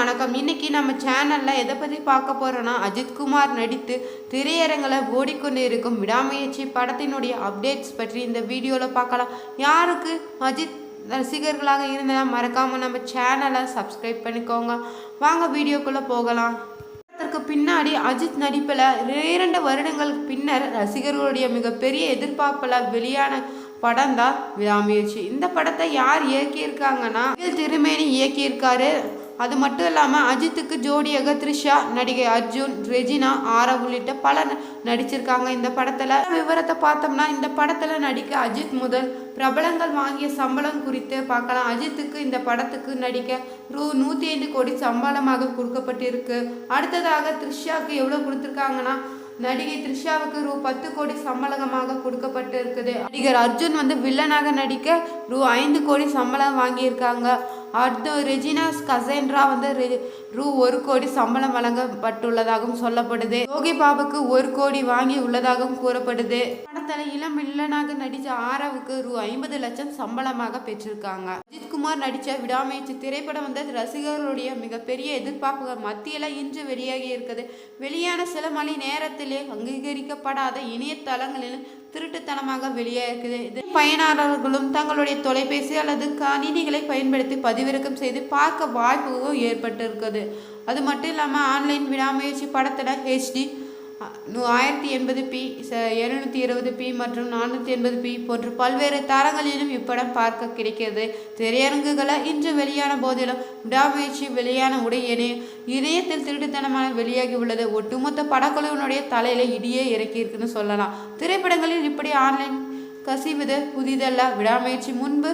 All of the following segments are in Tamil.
வணக்கம். இன்னைக்கு நம்ம சேனலில் எதை பற்றி பார்க்க போகிறோன்னா அஜித்குமார் நடித்து திரையரங்கில் ஓடிக்கொண்டு இருக்கும் விடாமுயற்சி படத்தினுடைய அப்டேட்ஸ் பற்றி இந்த வீடியோவில் பார்க்கலாம். யாருக்கு அஜித் ரசிகர்களாக இருந்தால் மறக்காமல் நம்ம சேனலை சப்ஸ்கிரைப் பண்ணிக்கோங்க. வாங்க வீடியோக்குள்ளே போகலாம். அதற்கு பின்னாடி அஜித் நடிப்பில் இரண்டு வருடங்களுக்கு பின்னர் ரசிகர்களுடைய மிகப்பெரிய எதிர்பார்ப்பில் வெளியான படம் தான் விடாமுயற்சி. இந்த படத்தை யார் இயக்கியிருக்காங்கன்னா திருமேனி இயக்கியிருக்காரு. அது மட்டும் இல்லாமல் அஜித்துக்கு ஜோடியாக த்ரிஷா நடிகை அர்ஜுன் ரெஜினா ஆரா உள்ளிட்ட பல நடிச்சிருக்காங்க இந்த படத்தில். விவரத்தை பார்த்தோம்னா இந்த படத்தில் நடிக்க அஜித் முதல் பிரபலங்கள் வாங்கிய சம்பளம் குறித்து பார்க்கலாம். அஜித்துக்கு இந்த படத்துக்கு நடிக்க ரூ. நூற்றி ஐந்து கோடி சம்பளமாக கொடுக்கப்பட்டிருக்கு. அடுத்ததாக த்ரிஷாவுக்கு எவ்வளோ கொடுத்துருக்காங்கன்னா நடிகை த்ரிஷாவுக்கு ரூ. பத்து கோடி சம்பளமாக கொடுக்கப்பட்டு இருக்குது நடிகர் அர்ஜுன் வந்து வில்லனாக நடிக்க ரூ. ஐந்து கோடி சம்பளம் வாங்கியிருக்காங்க. அடுத்து ரெஜினாஸ் கசேன்ரா வந்து ரூ ஒரு கோடி சம்பளம் வழங்கப்பட்டுள்ளதாகவும் சொல்லப்படுது. யோகி பாபுக்கு ஒரு கோடி வாங்கி உள்ளதாகவும் கூறப்படுது. படத்தில் இளம் வில்லனாக நடித்த ஆராவுக்கு ரூ ஐம்பது லட்சம் சம்பளமாக பெற்றிருக்காங்க. அஜித்குமார் நடித்த விடாமுயற்சி திரைப்படம் வந்து ரசிகர்களுடைய மிகப்பெரிய எதிர்பார்ப்புகள் மத்தியில் இன்று வெளியாகி இருக்குது. வெளியான சில மணி நேரத்திலே அங்கீகரிக்கப்படாத இணையதளங்களில் திருட்டுத்தனமாக வெளியாகிருக்குது இது பயனாளர்களும் தங்களுடைய தொலைபேசி அல்லது கணினிகளை பயன்படுத்தி பதிவிறக்கம் செய்து பார்க்க வாய்ப்புகளும் ஏற்பட்டிருக்குது. அது மட்டும் இல்லாமல் ஆன்லைன் விடாமுயற்சி படத்தில் ஹெச்டி ஆயிரத்தி எண்பது பி எழுநூற்றி இருபது பி மற்றும் நானூற்றி எண்பது பி போன்ற பல்வேறு தரங்களிலும் இப்படம் பார்க்க கிடைக்கிறது. திரையரங்குகளை இன்று வெளியான போதிலும் விடாமுயற்சி வெளியான உடையனே இணையத்தில் திருட்டுத்தனமான வெளியாகி உள்ளது. ஒட்டுமொத்த படக்குழுவினுடைய தலையில இடியே இறக்கியிருக்குன்னு சொல்லலாம். திரைப்படங்களில் இப்படி ஆன்லைன் கசிவது புதிதல்ல. விடாமுயற்சி முன்பு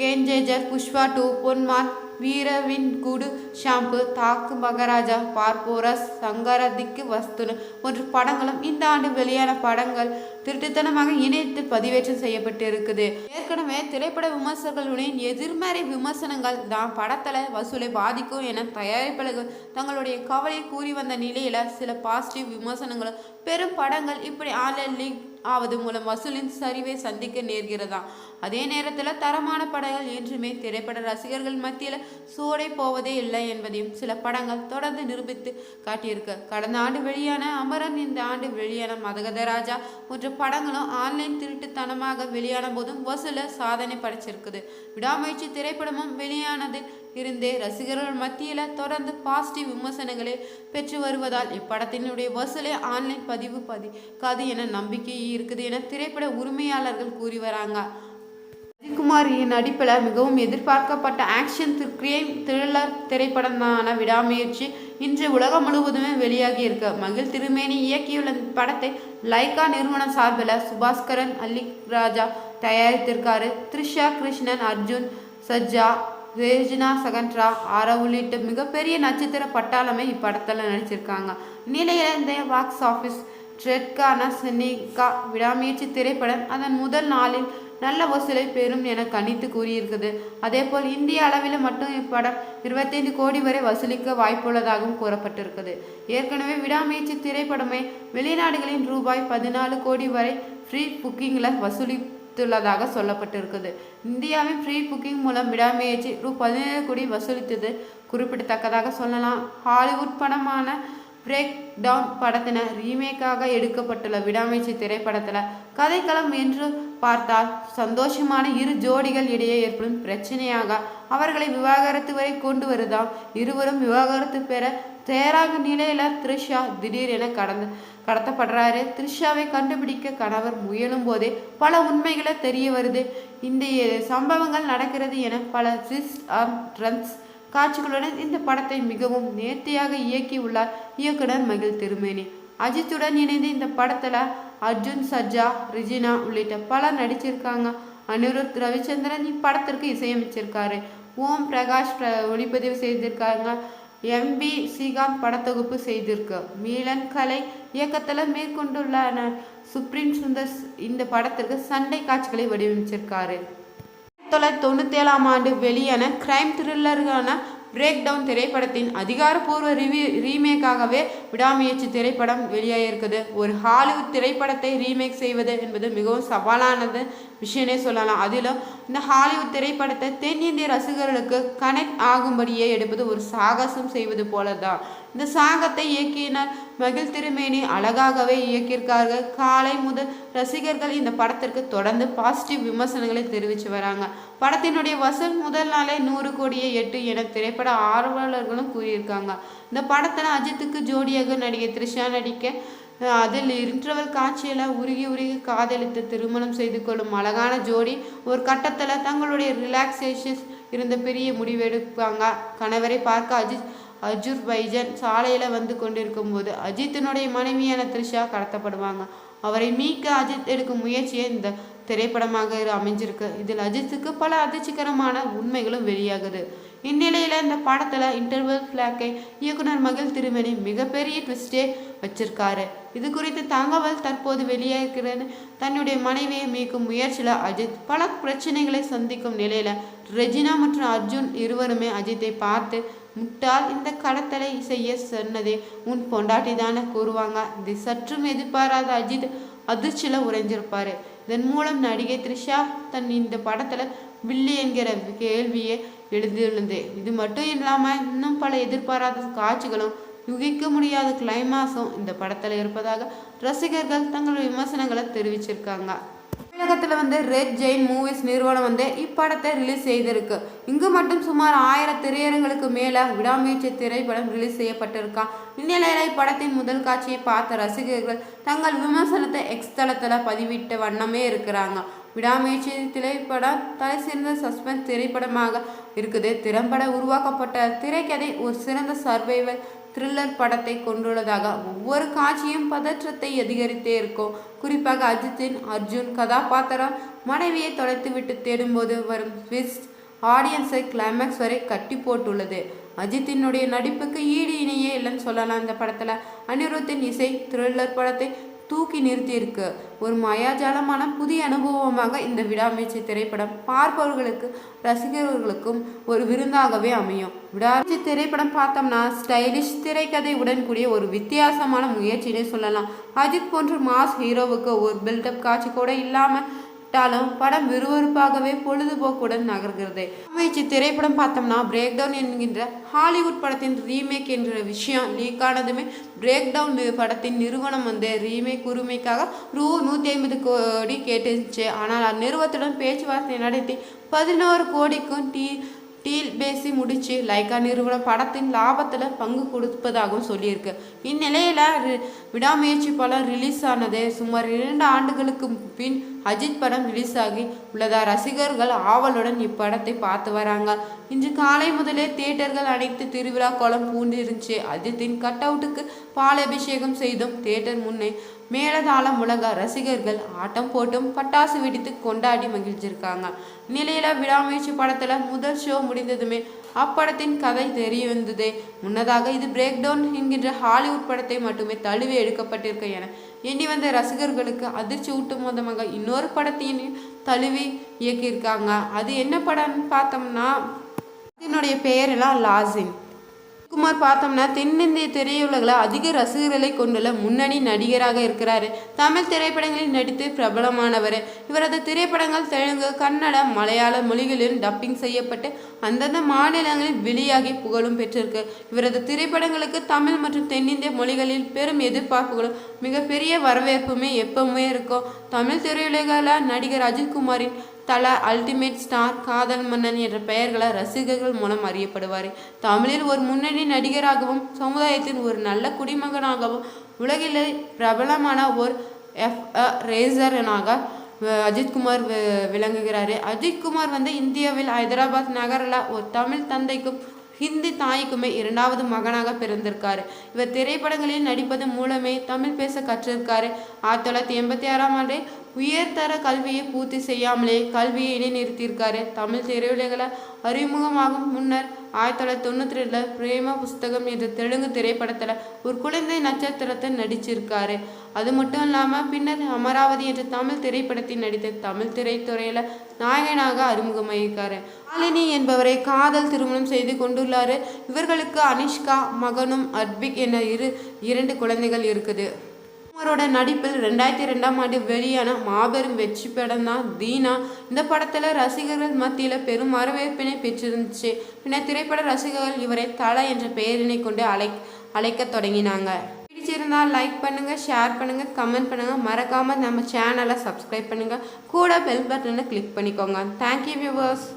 கேஞ்சேஜர் புஷ்பா டூ பொன்மான் வீரவின் குடு ஷாம்பு தாக்கு மகாராஜா பார்ப்போரஸ் சங்கரதிக்கு வஸ்துனு. போன்ற படங்களும் இந்த ஆண்டு வெளியான படங்கள் திருட்டுத்தனமாக இணைத்து பதிவேற்றம் செய்யப்பட்டு இருக்குது ஏற்கனவே திரைப்பட விமர்சகர்களுடைய எதிர்மறை விமர்சனங்கள் தான் படத்தில் வசூலை பாதிக்கும் என தயாரிப்பாளர்கள் தங்களுடைய கவலை கூறி வந்த நிலையில் சில பாசிட்டிவ் விமர்சனங்களும். பெரும் படங்கள் இப்படி ஆன்லைன் லீக் ஆவது மூலம் வசூலின் சரிவை சந்திக்க நேர்கிறதாம் அதே நேரத்தில் தரமான படங்கள் என்றுமே திரைப்பட ரசிகர்கள் மத்தியில் சூடை போவதே இல்லை என்பதையும் சில படங்கள் தொடர்ந்து நிரூபித்து காட்டியிருக்கு. கடந்த ஆண்டு வெளியான அமரன் இந்த ஆண்டு வெளியான மதகதராஜா போன்ற படங்களும் ஆன்லைன் திருட்டுத்தனமாக வெளியான போதும் வசூல சாதனை படைச்சிருக்குது. விடாமுயற்சி திரைப்படமும் வெளியானது இருந்தே ரசிகர்கள் மத்தியில் தொடர்ந்து பாசிட்டிவ் விமர்சனங்களை பெற்று வருவதால் இப்படத்தினுடைய வசூலை ஆன்லைன் பதிவு பதிக்காது என நம்பிக்கை இருக்குது என திரைப்பட உரிமையாளர்கள் கூறி வராங்க. அஜித்குமார் நடிப்பில் மிகவும் எதிர்பார்க்கப்பட்ட ஆக்ஷன் கிரைம் த்ரில்லர் திரைப்படமான விடாமுயற்சி இன்று உலகம் முழுவதுமே வெளியாகி இருக்கு. மகிழ் திருமேனி இயக்கியுள்ள இந்த படத்தை லைகா நிறுவனம் சார்பில் சுபாஸ்கரன் அல்லி ராஜா தயாரித்திருக்காரு. த்ரிஷா கிருஷ்ணன் அர்ஜுன் சஜ்ஜா ரேஜினா சகன்ட்ரா ஆரா உள்ளிட்ட மிகப்பெரிய நட்சத்திர பட்டாளமே இப்படத்தில் நடிச்சிருக்காங்க. நிலையில இந்த பாக்ஸ் ஆஃபீஸ் ட்ரெட்கான சென்னிகா விடாமுயற்சி திரைப்படம் அதன் முதல் நாளில் நல்ல வசூலை பெறும் என கணித்து கூறியிருக்குது. அதேபோல் இந்திய அளவில் மட்டும் இப்படம் இருபத்தைந்து கோடி வரை வசூலிக்க வாய்ப்புள்ளதாகவும் கூறப்பட்டிருக்குது. ஏற்கனவே விடாமுயற்சி திரைப்படமே வெளிநாடுகளின் ரூபாய் பதினாலு கோடி வரை ஃப்ரீ புக்கிங்கில் வசூலி வசூலித்துள்ளதாக சொல்லப்பட்டிருக்குது. இந்தியாவின் ஃப்ரீ புக்கிங் மூலம் விடாமுயற்சி ரூ பதினேழு கோடி வசூலித்தது குறிப்பிடத்தக்கதாக சொல்லலாம். ஹாலிவுட் படமான பிரேக் டவுன் படத்தின ரீமேக்காக எடுக்கப்பட்டுள்ள விடாமுயற்சி திரைப்படத்தில் கதைக்களம் என்று பார்த்தால் சந்தோஷமான இரு ஜோடிகள் இடையே ஏற்படும் பிரச்சனையாக அவர்களை விவாகரத்து வரை கொண்டு வருதாம். இருவரும் விவாகரத்து பெற தேராக நிலையில த்ரிஷா திடீரென கடந்து கடத்தப்படுறாரு. த்ரிஷாவை கண்டுபிடிக்க கணவர் முயலும் போதே பல உண்மைகளை தெரிய வருது. இந்த சம்பவங்கள் நடக்கிறது என பல சிஸ் ஆர் ட்ரன்ஸ் காட்சிகளுடன் இந்த படத்தை மிகவும் நேர்த்தியாக இயக்கியுள்ளார் இயக்குனர் மகிழ் திருமேனி. அஜித்துடன் இணைந்து இந்த படத்தில் அர்ஜுன் சர்ஜா ரிஜினா உள்ளிட்ட பலர் நடிச்சிருக்காங்க. அனிருத் ரவிச்சந்திரன் இப்படத்திற்கு இசையமைச்சிருக்காரு. ஓம் பிரகாஷ் பிர- ஒளிப்பதிவு செய்திருக்காங்க. எம்பி ஸ்ரீகாந்த் படத்தொகுப்பு செய்திருக்கு. மீளன் கலை இயக்கத்தில் மேற்கொண்டுள்ள சுப்ரீம் சுந்தர் இந்த படத்திற்கு சண்டை காட்சிகளை வடிவமைச்சிருக்காரு. தொள்ளாயிரத்தி தொண்ணூற்றி ஏழாம் ஆண்டு வெளியான கிரைம் த்ரில்லருக்கான பிரேக் டவுன் திரைப்படத்தின் அதிகாரப்பூர்வ ரிவி ரீமேக்காகவே விடாமுயற்சி திரைப்படம் வெளியாகியிருக்குது ஒரு ஹாலிவுட் திரைப்படத்தை ரீமேக் செய்வது என்பது மிகவும் சவாலானது. விஷயனே சொல்லலாம். அதிலும் இந்த ஹாலிவுட் திரைப்படத்தை தென்னிந்திய ரசிகர்களுக்கு கனெக்ட் ஆகும்படியே எடுப்பது ஒரு சாகசம் செய்வது போல தான் இந்த சாகத்தை இயக்கினர் மகிழ் திருமேனி அழகாகவே இயக்கியிருக்கார்கள். காலை முதல் ரசிகர்கள் இந்த படத்திற்கு தொடர்ந்து பாசிட்டிவ் விமர்சனங்களை தெரிவித்து வராங்க. படத்தினுடைய வசூல் முதல் நாளே நூறு கோடியே எட்டு என திரைப்பட ஆர்வலர்களும் கூறியிருக்காங்க. இந்த படத்தில் அஜித்துக்கு ஜோடியாக நடிகை த்ரிஷா நடிக்க அதில் இருன்றவர் காட்சியில் உருகி உருகி காதலித்து திருமணம் செய்து கொள்ளும் அழகான ஜோடி ஒரு கட்டத்தில் தங்களுடைய ரிலாக்ஸேஷன் இருந்த பெரிய முடிவெடுப்பாங்க. கணவரை பார்க்க அஜித் அஜுர் பைஜன் சாலையில் வந்து கொண்டிருக்கும் போது அஜித்தினுடைய மனைவியான த்ரிஷா கடத்தப்படுவாங்க. அவரை மீட்க அஜித் எடுக்கும் முயற்சியே இந்த திரைப்படமாக அமைஞ்சிருக்கு. இதில் அஜித்துக்கு பல அதிர்ச்சிகரமான உண்மைகளும் வெளியாகுது. இந்நிலையில் இந்த படத்தில் இன்டர்வல் ஃபிளாக்கை இயக்குனர் மகிழ் திருமணி மிகப்பெரிய ட்விஸ்டே வச்சிருக்காரு. இது குறித்து தகவல் தற்போது வெளியாகிறது தன்னுடைய மனைவியை மீட்கும் முயற்சியில் அஜித் பல பிரச்சனைகளை சந்திக்கும் நிலையில் ரெஜினா மற்றும் அர்ஜுன் இருவருமே அஜித்தை பார்த்து முட்டாள் இந்த கடத்தலை செய்ய சொன்னதே உன் பொண்டாட்டி தானே கூறுவாங்க. இது சற்றும் எதிர்பாராத அஜித் அதிர்ச்சியில் உறைஞ்சிருப்பார். இதன் மூலம் நடிகை த்ரிஷா தன் இந்த படத்தில் வில்லி என்கிற கேள்வியை எழுதியுள்ளது இது மட்டும் இல்லாமல் இன்னும் பல எதிர்பாராத காட்சிகளும் யுகிக்க முடியாத கிளைமாஸும் இந்த படத்தில் இருப்பதாக ரசிகர்கள் தங்கள் விமர்சனங்களை தெரிவிச்சிருக்காங்க. தமிழகத்தில் வந்து ரெட் ஜெயின் மூவிஸ் நிறுவனம் வந்து இப்படத்தை ரிலீஸ் செய்திருக்கு. இங்கு மட்டும் சுமார் ஆயிரம் திரையரங்களுக்கு மேலே விடாமுயற்சி திரைப்படம் ரிலீஸ் செய்யப்பட்டிருக்கான் இந்நிலையில் இப்படத்தின் முதல் காட்சியை பார்த்த ரசிகர்கள் தங்கள் விமர்சனத்தை எக்ஸ் தளத்தில் பதிவிட்ட வண்ணமே இருக்கிறாங்க. விடாமுயற்சி திரைப்படம் தலை சிறந்த சஸ்பென்ஸ் திரைப்படமாக இருக்குது. திறம்பட உருவாக்கப்பட்ட திரைக்கதை ஒரு சிறந்த சர்வைவல் த்ரில்லர் படத்தை கொண்டுள்ளதாக ஒவ்வொரு காட்சியும் பதற்றத்தை அதிகரித்தே இருக்கும். குறிப்பாக அஜித்தின் அர்ஜுன் கதாபாத்திரம் மனைவியை தொலைத்துவிட்டு தேடும்போது வரும் ட்விஸ்ட் ஆடியன்ஸை கிளைமேக்ஸ் வரை கட்டி போட்டுள்ளது. அஜித்தினுடைய நடிப்புக்கு ஈடு இணையே இல்லைன்னு சொல்லலாம் இந்த படத்தில். அனிருத்தின் இசை த்ரில்லர் படத்தை தூக்கி நிறுத்தியிருக்கு. ஒரு மயாஜாலமான புதிய அனுபவமாக இந்த விடாமுயற்சி திரைப்படம் பார்ப்பவர்களுக்கு ரசிகர்களுக்கும் ஒரு விருந்தாகவே அமையும். விடாமுயற்சி திரைப்படம் பார்த்தோம்னா ஸ்டைலிஷ் திரைக்கதையுடன் கூடிய ஒரு வித்தியாசமான முயற்சினே சொல்லலாம். அஜித் போன்ற மாஸ் ஹீரோவுக்கு ஒரு பில்டப் காட்சி கூட இல்லாமல் விட்டாலும் படம் விறுவிறுப்பாகவே பொழுதுபோக்குடன் நகர்கிறது. அமைச்சு திரைப்படம் பார்த்தோம்னா பிரேக் டவுன் என்கின்ற ஹாலிவுட் படத்தின் ரீமேக் என்ற விஷயம் லீக் ஆனதுமே பிரேக் டவுன் படத்தின் நிறுவனம் வந்து ரீமேக் உரிமைக்காக ரூ. நூற்றி ஐம்பது கோடி கேட்டுச்சு. ஆனால் அந்நிறுவனத்துடன் பேச்சுவார்த்தை நடத்தி பதினோரு கோடிக்கும் டீ. டீல் பேசி முடிச்சு லைக்கா நிறுவனம் படத்தின் லாபத்தில் பங்கு கொடுப்பதாகவும் சொல்லியிருக்கு. இந்நிலையில் விடாமுயற்சி படம் ரிலீஸ் ஆனது சுமார் இரண்டு ஆண்டுகளுக்கு பின் அஜித் படம் ரிலீஸ் ஆகி உள்ளதா ரசிகர்கள் ஆவலுடன் இப்படத்தை பார்த்து வராங்க. இன்று காலை முதலே தியேட்டர்கள் அனைத்து திருவிழா கோலம் பூண்டிருந்துச்சு. அஜித்தின் கட் அவுட்டுக்கு பால் அபிஷேகம் செய்தும் தியேட்டர் முன்னே மேலதாளம் முழங்க ரசிகர்கள் ஆட்டம் போட்டும் பட்டாசு வெடித்து கொண்டாடி மகிழ்ச்சிருக்காங்க நிலையில விடாமுயற்சி படத்துல முதல் ஷோ முடிந்ததுமே அப்படத்தின் கதை தெரிய வந்தது முன்னதாக இது பிரேக் டவுன் என்கின்ற ஹாலிவுட் படத்தை மட்டுமே தழுவி எடுக்கப்பட்டிருக்க என எண்ணி வந்த ரசிகர்களுக்கு அதிர்ச்சி ஊட்டும் விதமாக இன்னொரு படத்தையும் தழுவி இயக்கியிருக்காங்க. அது என்ன படம்னு பார்த்தோம்னா இதனுடைய பெயரெல்லாம் லாசின். குமார் பார்த்தோம்னா தென்னிந்திய திரையுலகில் அதிக ரசிகர்களை கொண்டுள்ள முன்னணி நடிகராக இருக்கிறார். தமிழ் திரைப்படங்களில் நடித்து பிரபலமானவர். இவரது திரைப்படங்கள் தெலுங்கு கன்னடம் மலையாள மொழிகளில் டப்பிங் செய்யப்பட்டு அந்தந்த மாநிலங்களில் வெளியாகி புகழும் பெற்றிருக்கு. இவரது திரைப்படங்களுக்கு தமிழ் மற்றும் தென்னிந்திய மொழிகளில் பெரும் எதிர்பார்ப்புகளும் மிகப்பெரிய வரவேற்புமே எப்பவுமே இருக்கும். தமிழ் திரையுலகில் நடிகர் அஜித்குமாரின் தல அல்டிமேட் ஸ்டார் காதல் மன்னன் என்ற பெயர்களை ரசிகர்கள் மூலம் அறியப்படுவார். தமிழில் ஒரு முன்னணி நடிகராகவும் சமுதாயத்தின் ஒரு நல்ல குடிமகனாகவும் உலகிலே பிரபலமான ஒரு எஃப் ரேசரனாக அஜித்குமார் விளங்குகிறார். அஜித்குமார் வந்து இந்தியாவில் ஹைதராபாத் நகரில் ஒரு தமிழ் தந்தைக்கும் ஹிந்தி தாய்க்குமே இரண்டாவது மகனாக பிறந்திருக்காரு. இவர் திரைப்படங்களில் நடிப்பது மூலமே தமிழ் பேச கற்றிருக்காரு. ஆயிரத்தி தொள்ளாயிரத்தி எண்பத்தி ஆறாம் ஆண்டு உயர்தர கல்வியை பூர்த்தி செய்யாமலே கல்வியை இடைநிறுத்தியிருக்காரு. தமிழ் திரையுலகில் அறிமுகமாகும் முன்னர் ஆயிரத்தி தொள்ளாயிரத்தி தொண்ணூற்றி ரெண்டில் பிரேம புஸ்தகம் என்ற தெலுங்கு திரைப்படத்தில் ஒரு குழந்தை நட்சத்திரத்தை நடிச்சிருக்காரு. அது மட்டும் இல்லாமல் பின்னர் அமராவதி என்ற தமிழ் திரைப்படத்தில் நடித்த தமிழ் திரைத்துறையில் நாயகனாக அறிமுகமாயிருக்காரு. மாலினி என்பவரை காதல் திருமணம் செய்து கொண்டுள்ளாரு. இவர்களுக்கு அனிஷ்கா மகனும் அட்பிக் என இரு இரண்டு குழந்தைகள் இருக்குது. அவரோட நடிப்பில் ரெண்டாயிரத்தி ரெண்டாம் ஆண்டு வெளியான மாபெரும் வெற்றி படம் தான் தீனா. இந்த படத்தில் ரசிகர்கள் மத்தியில் பெரும் வரவேற்பினை பெற்றிருந்துச்சு. பின்னர் திரைப்பட ரசிகர்கள் இவரை தலை என்ற பெயரினை கொண்டு அழை அழைக்க தொடங்கினாங்க. பிடிச்சிருந்தால் லைக் பண்ணுங்கள் ஷேர் பண்ணுங்கள் கமெண்ட் பண்ணுங்கள் மறக்காமல் நம்ம சேனலை சப்ஸ்கிரைப் பண்ணுங்கள் கூட பெல் பட்டனை கிளிக் பண்ணிக்கோங்க. Thank you viewers